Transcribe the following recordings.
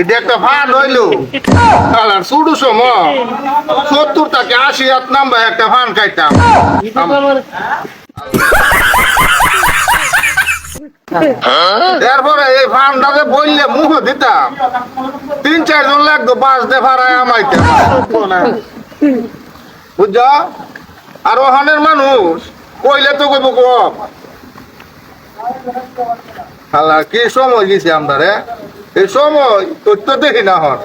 এটা একটা হইল শুরু সত্তর থেকে আশি হাত নাম্বার একটা খাইতাম। এরপরে এই ফানটাতে বললে মুখ দিতাম। তিন চারজন লাগতো বাস দে ভাড়ায় আমাইতে। বুঝছ? আর ওখানের মানুষ কইলে তো কইব কম। কি সময় গেছি আমরা রে এই সময় তোর তো দেখি না হন।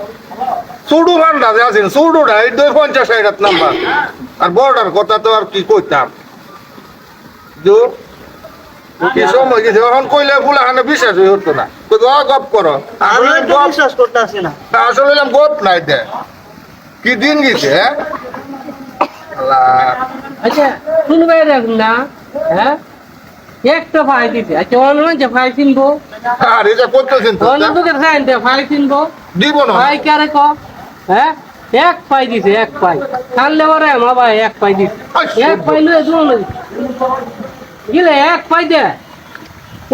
চুডু ভান্ডা যে আছেন চুডুটা এই দুই পঞ্চাশ ষাট নাম্বার। আর বর্ডার কথা তো আর কি কইতাম? কি সময় গেছে এখন কইলে ফুলা হানে বিশ্বাস হয়ে হতো না। কইব গপ করো। আমি আসলে একটু গপ বিশ্বাস করতেছি না। আসলে গপ নাই দে। কি দিন গেছে হ্যাঁ? আচ্ছা শুনবে না হ্যাঁ? একটা ফাই দিতে আচ্ছা অন্য যে ফাই কিনবো আর এটা করতেছেন তো? অন্য দে ফাই কিনবো দিব না। ফাই কারে ক? হ্যাঁ? এক পাই দিছে এক পাই। খানলে ওরে মা ভাই এক পাই দিছে। এক পাই লয়ে দুন গিলে এক পাই দে।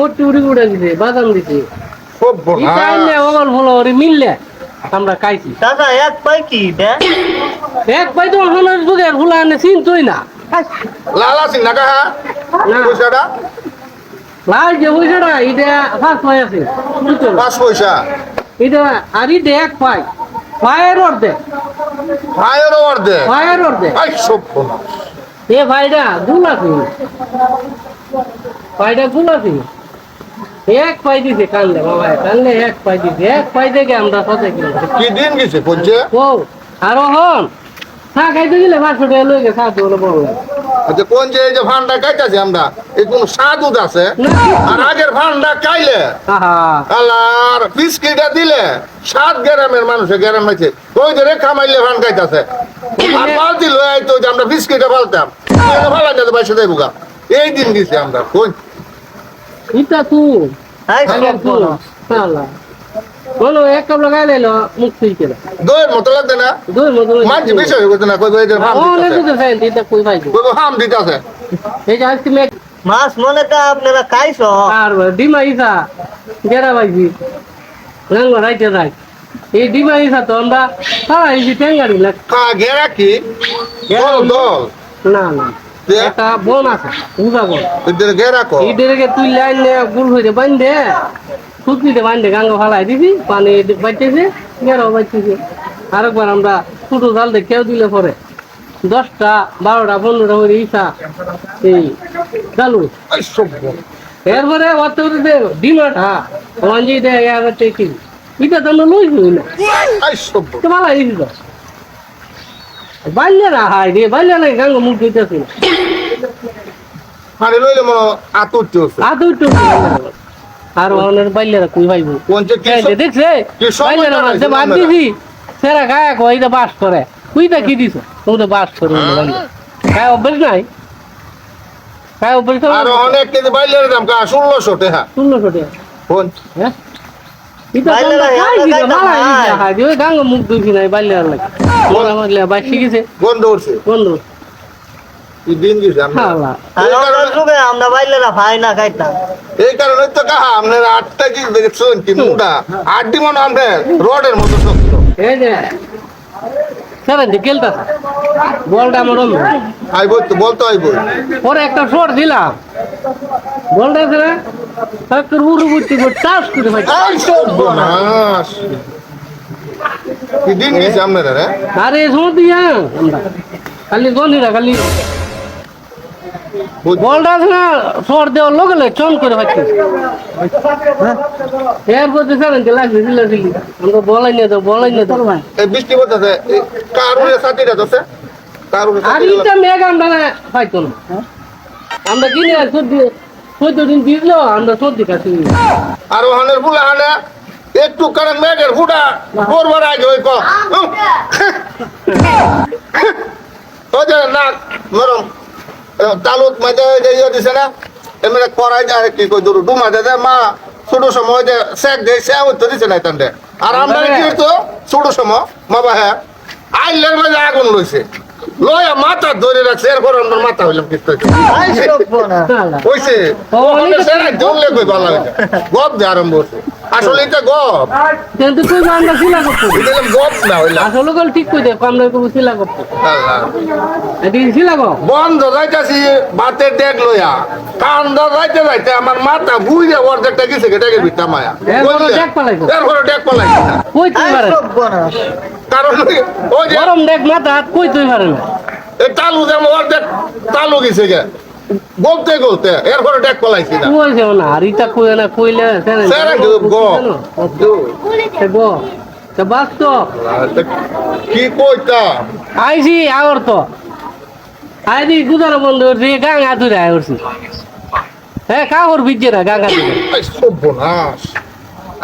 উড়ি উড়ে দিছে বাদাম দিছে। খুব বড় ওগল ওরে মিললে আমরা খাইছি। দাদা এক পাই কি দে? এক পাই তো যুগের আনে চিনতই না। লাল আছি না কাহা? না। পয়সাটা লাল যে পয়সাটা এটা ফার্স্ট পাই আছে। বুঝছ? পাঁচ পয়সা এটা আর এটা এক পাই সব এ ভাইটা গুলাপি ভাইটা গুলাপি এক পাই দিছে কানলে বাবা কানলে এক পাই দিছে। এক পাই থেকে আমরা কি দিন গেছে ও আর হন চা খাইতে গেলে পাঁচশো টাকা লই গেছে সাত বলে বড় আচ্ছা কোন যে এই যে খাইতেছি আমরা এই কোন সাদুদ আছে? আর আগের আল্লাহর বিস্কিটা দিলে সাত গ্রামের মানুষে গ্রাম আছে ওই ধরে কামাইলে ফান খাইতেছে। আর বালতি লয়ে আইতো যে আমরা বিস্কিটা ফালতাম ফালাই যাতে পয়সা দেবো এই দিন গেছি আমরা কোন ইটা তুই। বলো। বলো এক কাপ লাগাই লাইলো মুখ তুই কেলা দইয়ের মতো লাগবে না? দুই মতো মাঝে হয়ে গেছে না কইবো এই যে হাম অনেক দিতেছে। কিছু খাই দিতে কই পাইছি কইবো হাম দিতেছে। এই যে আজকে মাছ মনে কা আপনারা খাইছ? আর ডিমা ইসা গেরা পাইছি রঙ রাইতে রাই এই ডিমা ইসা তো আমরা ইসি টেঙ্গারি লাগ কা? গেরা কি? দল দল না না। যে? একটা বোন আছে বোন। এদের গেরা কো? ইদেরকে তুই লাইন নে গুল হইতে বান্ধে সুতলিতে বান্ধে গাঙ্গ ফালাই দিবি পানি বাইতেছে গেরাও বাইতেছে। আরেকবার আমরা ছোটো জাল দিয়ে কেউ দিলে পরে। দশটা বারোটা পনেরোটা করে ইসা এই চালু সব এরপরে অত ডিমাটা তো লই হই না। তো ভালো তো। বাল্যা না হাই রে বাল্যা না গাঙ্গ মুখ দিতেছি হারে লইলে মনে আতুর আর কই ভাইবো? দেখছে? মাঝে বাদ? দিছি সেরা গায়ে বাস করে। কি দিছ? বাস করে গায়ে অভ্যাস নাই? গায়ে অভ্যাস অনেক কেজি বাইলের দাম কা টাকা। কোন? হ্যাঁ? মুখ নাই লাগে গন্ধ উঠছে দিন গেছে যুগে ভাই না খাইতাম এই কারণে তো কাহা আপনার আটটা কি দেখছেন কি মুডা? আটটি মনে আপনার রোডের মতো শক্ত। এই যে সেভেন দি খেলতা বলটা আমার আইব তো বলতো আইব। পরে একটা শট দিলাম। বলটা ছেড়ে তাকে উড়ু বুঝতে টাচ করে ভাই। আই সব বনাস কি দিন গেছে আপনার আরে শোন দিয়া খালি গন্ধিরা খালি বলটা আছে না শট দেওয়ার লগে লগে চন করে ভাই এরপর তো দিলে দিলি। আমরা বলাই নিয়ে তো বলাই নিয়ে বৃষ্টি আর এটা মেঘ আমরা পাইতো না। আমরা কিনে সর্দি চোদ্দ দিন দিল আমরা সর্দি কাছে আর ওখানের বুলা হানে একটু কারণ মেঘের ফুটা করবার আগে ওই ক। উম, ওই যে নাক নরম। ওই যে ইয়ে দিছে না এমনি করাই যায় কি কই দূর ডুমা দে মা ছোট সময় যে সেক দে সে তো দিছে না তান্ডে। আর আমরা কি হইতো ছোট সময় মা বাহে আইলের মাঝে আগুন লইছে। লয়া মাথা ধরে রাখছে এরপর আমার মাথা হইলাম কিন্তু ধরলে কই ভালো হইছে গপ দিয়ে আরম্ভ হচ্ছে। আসলে এটা গপ। কিন্তু তুই আমরা শিলা করতো এটা গপ না হইলা। আসলে গল ঠিক কই দে আমরা কবু শিলা করতো। আল্লাহ। এদিকে শিলা গপ। বন্ধ যাইতাছি বাতের ডেক লইয়া কান্দ যাইতে যাইতে আমার মাথা বুঝে অর্ধেকটা গেছে কেটে ভিটা মায়া। এরপরে ডেক পালাইছো। এরপরে ডেক পালাইছে না। কই তুই পারে কারণ ওই- ওই যে গরম দেখ মাথা হাত কই তুই পারে না এই তালু যেমন অর্ধেক তালু গেছে গে। গলতে গলতে এরপরে ডেক পালাইছি না। কই যাও না আর কই না কইলে স্যার গ। গ। তা বাস তো। কি কইতা? আইছি আওর তো। আইদি গুদার বন্ধ তুই আয় করছি হ্যাঁ কাহর ভিজে না গাঙ্গা তুই সর্বনাশ।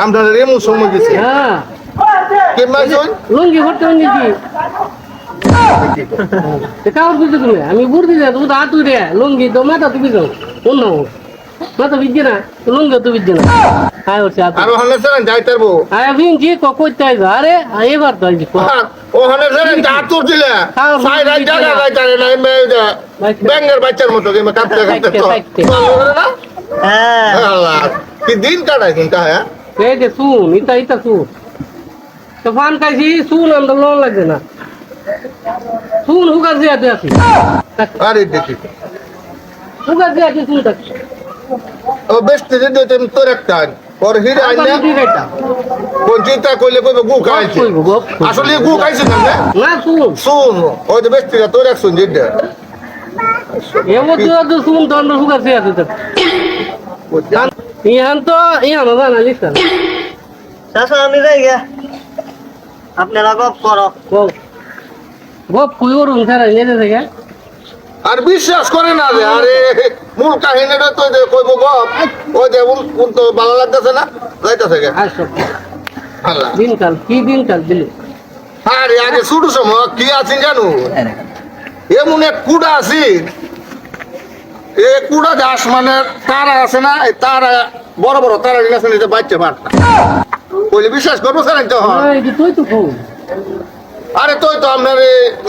আমরা এমন সময় গেছি। হ্যাঁ। কে লুঙ্গি ভরতে লুঙ্গি কাহর ভিজে তুমি? আমি বুড়ি যা তুই হাত তুই রে লুঙ্গি তো মাথা যাও অন্য মাথা ভিজে না লুঙ্গি তো ভিজে না। আয় হাত আর স্যার পারব আয় কইতে আরে এবার তো ওখানে স্যার আতুর দিলে হ্যাঁ, সাই রাই জায়গা যাইতে না মেয়ে ব্যাঙ্গের বাচ্চার মতো কিংবা কাঁপতে কাঁপতে তো। হ্যাঁ। কি দিন কাটাই কিন্তু হ্যাঁ? এই যে শুন ইটা ইটা শুন তো ফান খাইছি শুন আমরা লোন লাগছে না। শুন হুকার দিয়ে আছে আছি আরে দেখি। হুকার দিয়ে আছে শুন থাক ও বেশ তোর একটা ওর হিরে আইনা কোন চিন্তা করলে কইবে গু খাইছে আসলে গু খাইছে না? না শুন শুন ওই যে বেশ এক শুন জিদ্দা এমন তো তো আমরা হুকার দিয়ে আছে ইহান তো ইহান জানা লিখা চাষা আমি যাই গিয়া আপনারা গপ করো গপ গপ কুই ওরুন ছাড়া নিয়ে থেকে আর বিশ্বাস করে না রে আরে মূল কাহিনীটা তো যে কইব গপ ওই যে উল তো ভালো লাগতেছে না? যাইতেছে গে। আল্লাহ। দিনকাল কি দিনকাল দিলি? আরে আগে শুরু সময় কি আছেন জানো? এমন এক কুড়া আছে। এ কুড়া যে আসমানের তারা আছে না এই তারা বড় বড় তারা আছে বাচ্চা বাটনা কইলে বিশ্বাস করব স্যার তো তুই তো আরে তুই তো আপনার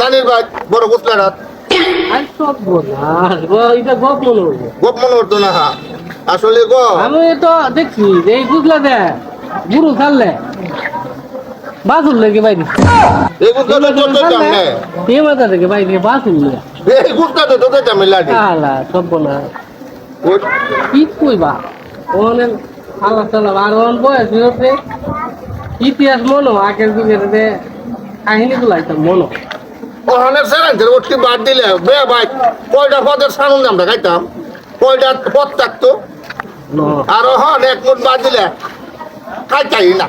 নানির বাই বড় গুসলা রাত গপ মনে হলো গোপ করতো না আসলে গো। আমি তো দেখছি এই বুঝলা দে গুরু ছাড়লে বাসুর লেগে বাইরে। এই গুসলা তো তোর তো এই মাথা থেকে বাইরে বাসুর লেগে এই গুসলা তো তোর জামে আলা সব না। কি কইবা? ওনে আল্লাহ তাল্লাহ আর ওন বয়স ইতিহাস মনো আগের যুগের দে কাহিনী গুলাইতাম মনো। ওখানে স্যার ওটি বাদ দিলে বে ভাই কয়টা পদের সানুন আমরা খাইতাম। কয়টা পদ থাকতো। আর হন এক মুঠ বাদ দিলে খাইতাই না।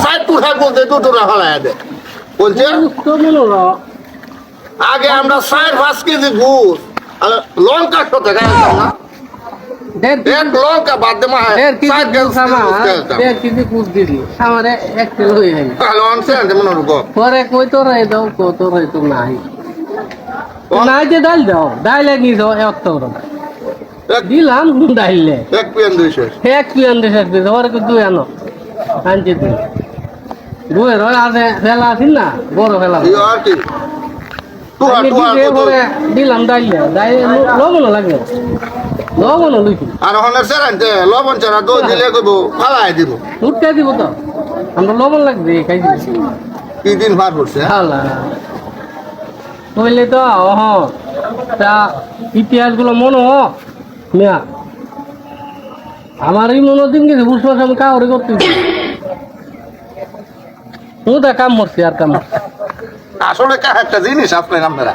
সাইড দুটোরা দে। বলছে আগে আমরা চার পাঁচ কেজি সাথে খাইতাম না। দেড় লঙ্কা বাদ দে মা দেড় কেজি আমার খাইতাম দেড় কেজি কুচ দিলি আমারে এক কিলো হয়ে যাবে। তাহলে অনসেন যেমন ওর গপ পরে কই তো রে দাও কই তো রে তো নাই। নাই যে ডাল দাও ডাইলে নিছ এক তো এক- দিলাম ডাইলে। এক পেন দুইশো এক পিয়ান দেশ আসবে তোমার কি দুই আনো। আনছে তুই দুই। রয় আছে ফেলা আছিস না বড় ফেলা আর কি? তুহা আমি তুহা দিলে কত? পরে দিলাম ডাইলে। ডাইলে লবণ লাগে লবণ লইছি আর লবণ ছাড়া দই দিলে কইব ফালাই দিব। উঠতে দিব তো। আমরা লবণ লাগবে কি দিন করছে হ্যাঁ? কইলে তো অহ তা ইতিহাসগুলো মনে হ মিয়া। আমার এই মনে দিন গেছে বুঝতে পারছি আমি কাউরে করতে ও কাম করছি আর কাম আসলে কা একটা জিনিস আপনার আপনারা।